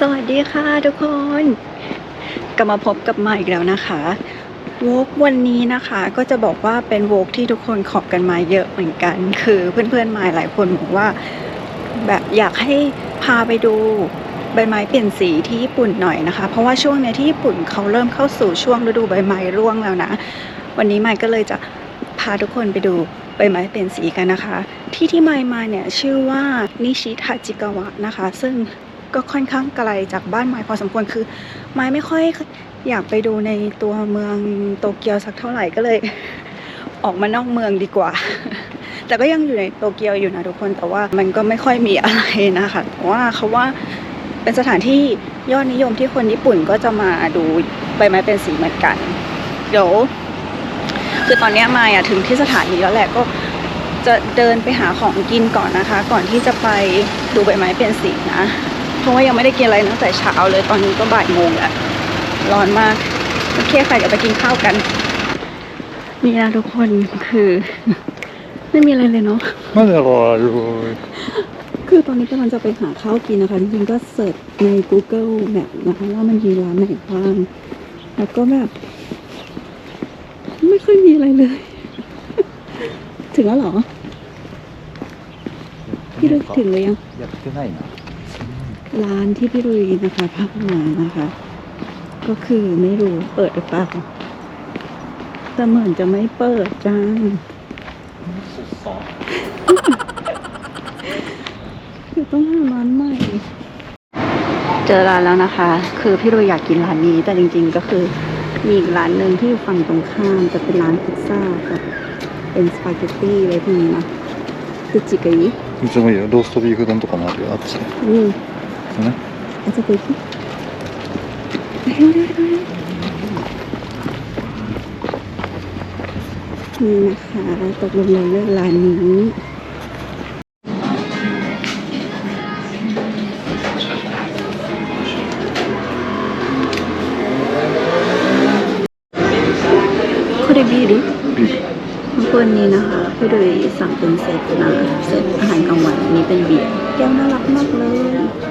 สวัสดีค่ะทุกคน กลับมาพบกับมาอีกแล้วนะคะวกวันนี้นะคะก็จะบอกว่าเป็นวกที่ทุกคนขอบกันมาเยอะเหมือนกัน คือเพื่อนๆมาหลายคนบอกว่า แบบอยากให้พาไปดูใบไม้เปลี่ยนสีที่ญี่ปุ่นหน่อยนะคะ เพราะว่าช่วงเนี้ยที่ญี่ปุ่นเขาเริ่มเข้าสู่ช่วงฤดูใบไม้ร่วงแล้วนะ วันนี้ไมค์ก็เลยจะพาทุกคนไปดูใบไม้เปลี่ยนสีกันนะคะ ที่ที่ไมค์มาเนี่ยชื่อว่านิชิทาจิกาวะนะคะ ซึ่ง ก็ค่อนข้างไกลจากบ้านไมค์พอสมควรคือ ไมค์ไม่ค่อยอยากไปดูในตัวเมืองโตเกียวสักเท่าไหร่ก็เลย ออกมานอกเมืองดีกว่า แต่ก็ยังอยู่ในโตเกียวอยู่นะทุกคนแต่ว่ามันก็ไม่ค่อยมีอะไรนะคะแต่ว่าเขาว่าเป็นสถานที่ยอดนิยมที่คนญี่ปุ่นก็จะมาดูใบไม้เป็นสีเหมือนกัน เดี๋ยวคือตอนนี้มายอะถึงที่สถานีแล้วแหละก็จะเดินไปหาของกินก่อนนะคะ ก่อนที่จะไปดูใบไม้เปลี่ยนสีนะ เพราะว่ายังไม่ได้กินอะไรตั้งแต่เช้าเลยตอนนี้ก็บ่ายโมงแล้วร้อนมาก โอเคค่ะเดี๋ยวไปกินข้าวกัน นี่นะทุกคนคือ ไม่มีอะไรเลยเนาะไม่อร่อยเลยคือตอนนี้กำลังจะไปหาข้าวกินนะคะจริงๆก็เสิร์ชใน Google แบบนะคะว่ามันมีร้านไหนบ้างแล้วก็แบบไม่ค่อยมีอะไรเลย ถึงแล้วหรอ พี่ดูถึงหรือยังอยากขึ้นให้นะ ร้านที่พี่ดุยนะคะพักมานะคะ ก็คือไม่รู้เปิดหรือเปล่าแต่เหมือนจะไม่เปิดจ้า คือต้องหาร้านใหม่ เจอร้านแล้วนะคะ คือพี่โรยอยากกินร้านนี้ แต่จริงๆก็คือมีอีกร้านหนึ่งที่อยู่ฝั่งตรงข้ามจะเป็นร้านพิซซ่ากับเป็นสปาเกตตี้อะไรพวกนี้นะตุจิกะยิ いつもいいよローストビーフ丼とかもあるよあっち อืม ね อาจจะไปที่เร็วเร็วเร็วเร็วนี่นะคะตกลงเราเลือกร้านนี้ これビールビール ทุกคนนี้นะคะพี่โดยสั่งเป็นเซตนะเซตอาหารกลางวันอันนี้เป็นเบียร์แก้วน่ารักมากเลยอื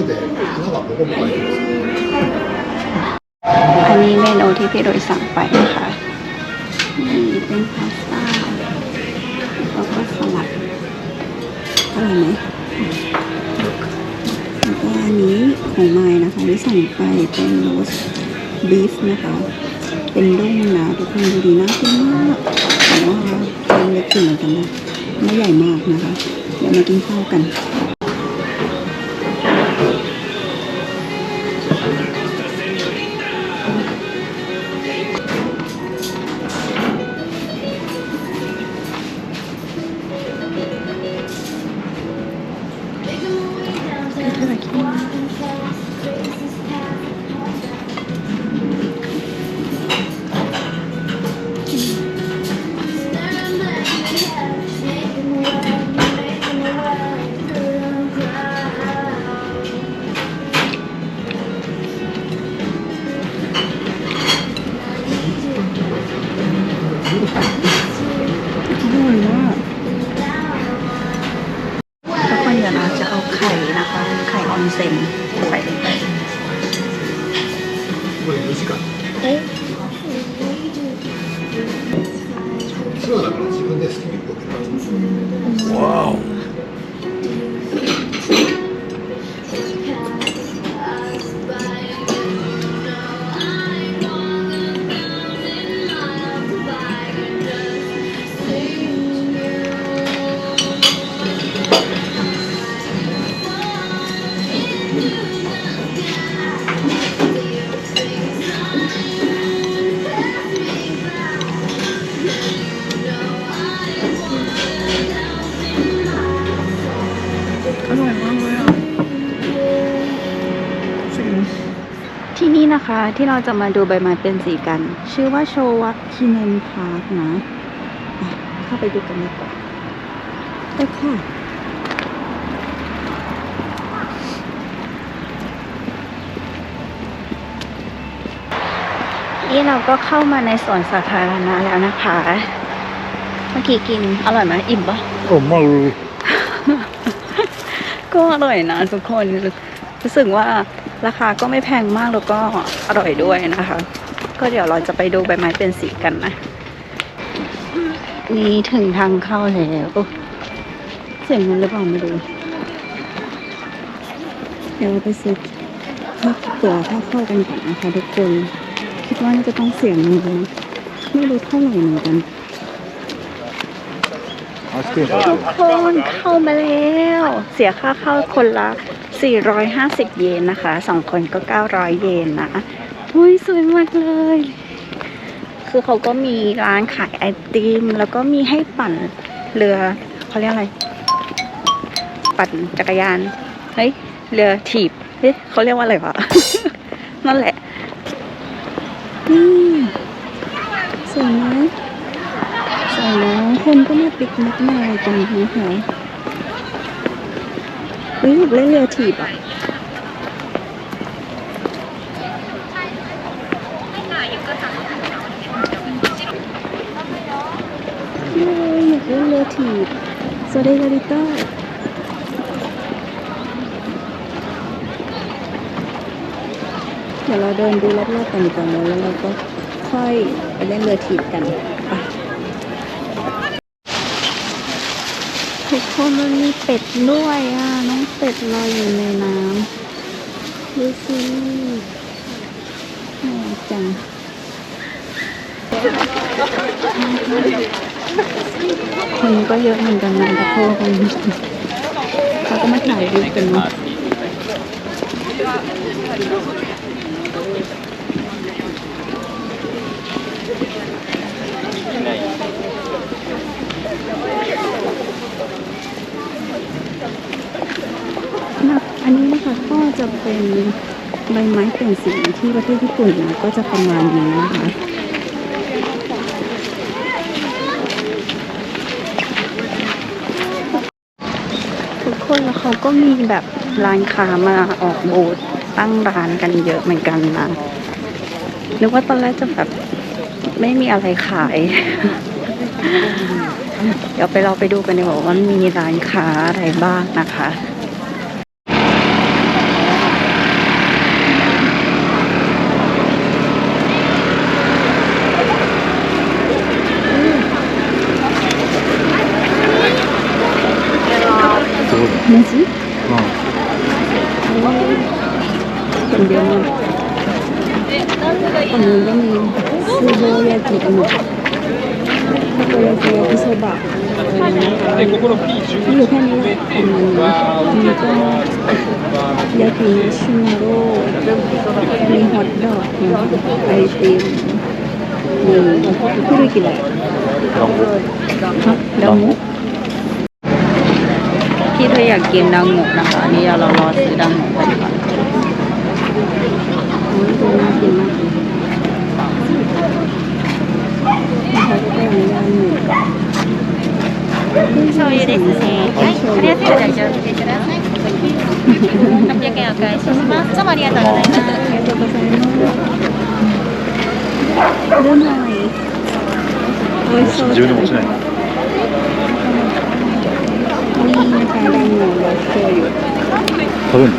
มอันนี้เมนูที่พี่โดยสั่งไปนะคะนี่เป็นพาสต้าแล้วก็สลัดอร่อยไหมแล้วก็อันนี้ของไม้นะคะที่สั่งไปเป็นโรสบีฟนะคะ เป็นด้งนะทุกคนดูดีน่ากินมากแต่ว่าเป็นเล็กอยู่เหมือนกันนะไม่ใหญ่มากนะคะ เดี๋ยวมากินข้าวกัน นะคะที่เราจะมาดูใบไม้เป็นสีกัน ชื่อว่าโชวักคิเนนพาร์คนะ เข้าไปดูกันดีกว่าไปค่ะนี่เราก็เข้ามาในสวนสาธารณะแล้วนะคะ เมื่อกี้กินอร่อยไหมอิ่มปะอิ่มมากเลยก็อร่อยนะทุกคนรู้สึกว่า ราคาก็ไม่แพงมากแล้วก็อร่อยด้วยนะคะ ก็เดี๋ยวเราจะไปดูใบไม้เป็นสีกันนะ นี่ถึงทางเข้าแล้วเสียงมันหรือเปล่าไม่รู้เดี๋ยวไปซื้อตั๋วเข้าเข้ากันก่อนนะคะทุกคน คิดว่าน่าจะต้องเสียงนึงไม่รู้เท่าไหร่เหมือนกันทุกคนเข้ามาแล้ว เสียค่าเข้าคนละ 450 เยนนะคะสองคนก็ 900 เยนนะอุ้ยสวยมากเลย คือเขาก็มีร้านขายไอติม แล้วก็มีให้ปั่นเรือเขาเรียกอะไร ปั่นจักรยาน เฮ้ย เรือถีบ เฮ้ยเขาเรียกว่าอะไรวะ นั่นแหละนี่สวยไหมสวยนะคนก็มาปิกนิกมาอะไรกันนะคะเฮ้ยอ ยากเล่นเรือถีบอะเฮ้ยอยากเล่นเรือถีบสวัสดีลาลิต้าเดี๋ยวเราเดินดูรอบๆกันก่อนแล้วเราก็ค่อยไปเล่นเรือถีบกันไป ทุก คนมันมีเป็ดด้วยอะ น้องเป็ดลอยอยู่ในน้ำดูสิน่าจังคนก็เยอะเหมือนกันนะแตะโพกันเขาก็มาถ่ายรูปกันเนาะอันนี้นะคะก็ จะเป็นใบไม้เปลี่ยนสีที่ประเทศญี่ปุ่นนะก็จะประมาณนี้นะคะทุกคนแล้วเขาก็มีแบบร้านค้ามาออกบูธตั้งร้านกันเยอะเหมือนกันนะนึกว่าตอนแรกจะแบบไม่มีอะไรขาย เดี๋ยวไปเราไปดูกันดีกว่าว่ามีร้านค้าอะไรบ้างนะคะ 뭐지? 어. 그러면 오늘은 수도야끼 이모 타코야끼 야끼 소바 일본의 일본 야끼 슈마로 이 핫도그 아이템 음, 그릇이래. 나무? 나무? ก็อยากกินดังหมกนะคะ นี่เรารอซื้อดังหมกไปก่อนดูน่ากินมาก醤油ですね。はい、ありがとうございます。八百円お返しします。どうもありがとうございます。ありがとうございます。いらない。美味しそう。自分で持ちない。食べるの。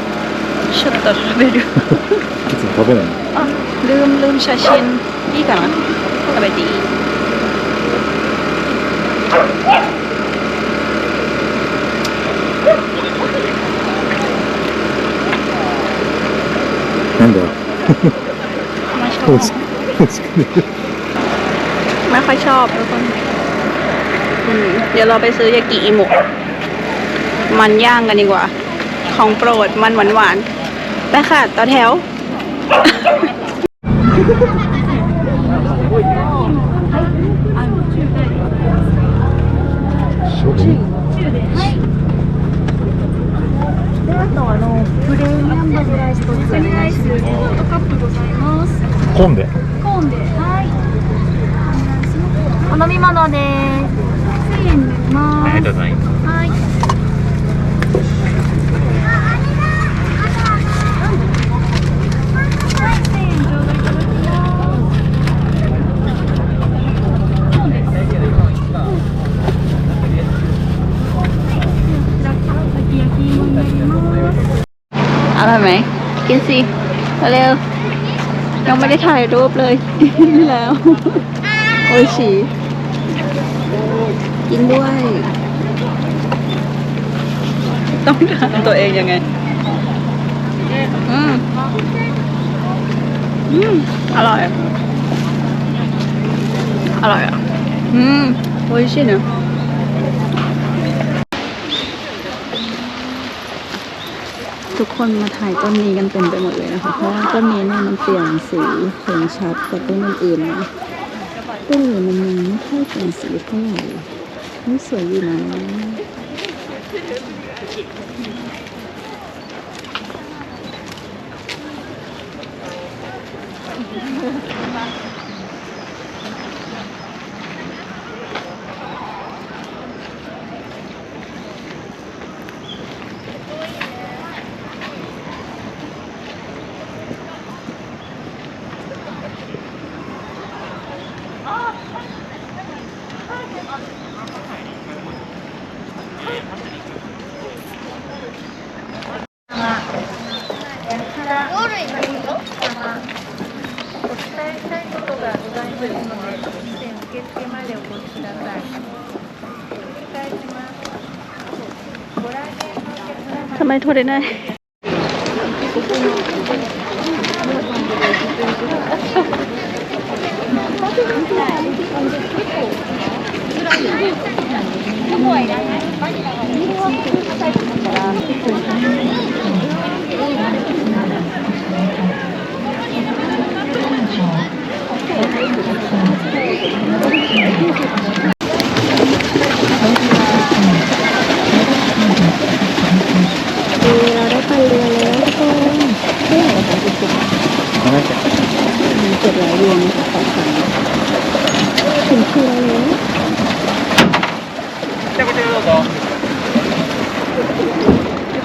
ちょっと食べるいつも食べないの。あลืมลืม写真いいかな食べていいなんだよ。 ไม่ชอ 美 บ 味しく。美味しくね。 ไม่ค่อยชอบทุกคนอืมเดี๋ยวเราไปซื้อยากิอิมุ มันย่างกันดีกว่า ของโปรดมันหวานหวานๆไปค่ะ ต่อแถว そうだね。であとあのプレミアムバズライスとお願いします。ノートカップございます。コンで。コーンで、はい。お願いします。お飲み物です。1000円になります。ございます。 ไหม กินสิเร็วยังไม่ได้ถ่ายรูปเลย กินแล้ว โอ้ยฉีกินด้วย ต้องทานตัวเองยังไง อืมอืมอร่อย อร่อยอะ อืมโอ้ยชิเนอะ ทุกคนมาถ่ายต้นนี้กันเต็มไปหมดเลยนะคะ เพราะว่าต้นนี้เนี่ยมันเปลี่ยนสีเห็นชัดกว่าต้นอื่นๆนะต้นอื่นมันไม่ค่อยเปลี่ยนสีเท่าไหร่นี่สวยอยู่นะ ทำไมโทษได้ไงเราได้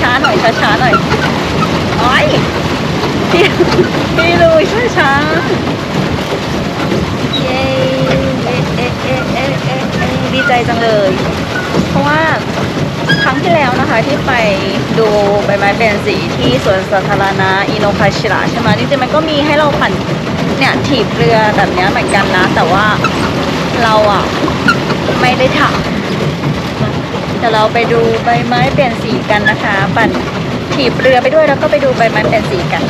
ช้าๆหน่อยช้าๆหน่อยโอ้ยพี่พี่ลุยช้าๆเย้เอ๊ะเอ๊ะเอ๊ะเอ๊ะเอ๊ะดีใจจังเลย เพราะว่าครั้งที่แล้วนะคะที่ไปดูใบไม้เปลี่ยนสีที่สวนสาธารณะอินโนคาชิระใช่ไหมจริงๆมันก็มีให้เราปั่นเนี่ยถีบเรือแบบนี้เหมือนกันนะ แต่ว่าเราอะไม่ได้ทำเดี๋ยวเราไปดูใบไม้เปลี่ยนสีกันนะคะ ปั่นถีบเรือไปด้วยแล้วก็ไปดูใบไม้เปลี่ยนสีกัน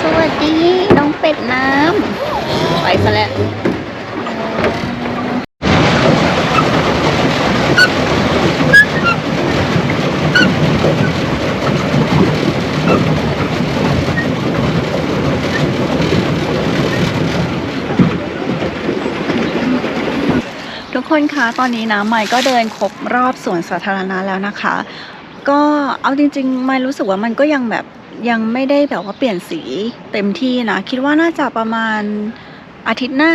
สวัสดีน้องเป็ดน้ำไปซะแล้ว คนคะตอนนี้นะใหม่ก็เดินครบรอบสวนสาธารณะแล้วนะคะ ก็เอาจริงๆไม่รู้สึกว่ามันก็ยังแบบยังไม่ได้แบบว่าเปลี่ยนสีเต็มที่นะ คิดว่าน่าจะประมาณอาทิตย์หน้า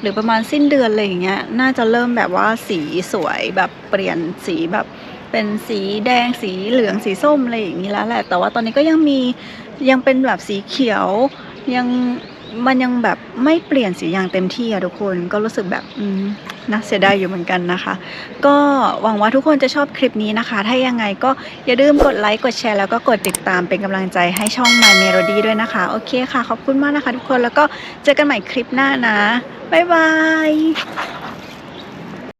หรือประมาณสิ้นเดือนอะไรอย่างเงี้ยน่าจะเริ่มแบบว่าสีสวยแบบเปลี่ยนสีแบบเป็นสีแดงสีเหลืองสีส้มอะไรอย่างนี้แล้วแหละ แต่ว่าตอนนี้ก็ยังมียังเป็นแบบสีเขียวยังมันยังแบบไม่เปลี่ยนสีอย่างเต็มที่อะทุกคนก็รู้สึกแบบอืม น่าเสียดายอยู่เหมือนกันนะคะ ก็หวังว่าทุกคนจะชอบคลิปนี้นะคะ ถ้ายังไงก็อย่าลืมกดไลค์กดแชร์แล้วก็กดติดตามเป็นกำลังใจให้ช่อง My Melody ด้วยนะคะ โอเคค่ะ ขอบคุณมากนะคะทุกคนแล้วก็เจอกันใหม่คลิปหน้านะบ๊ายบาย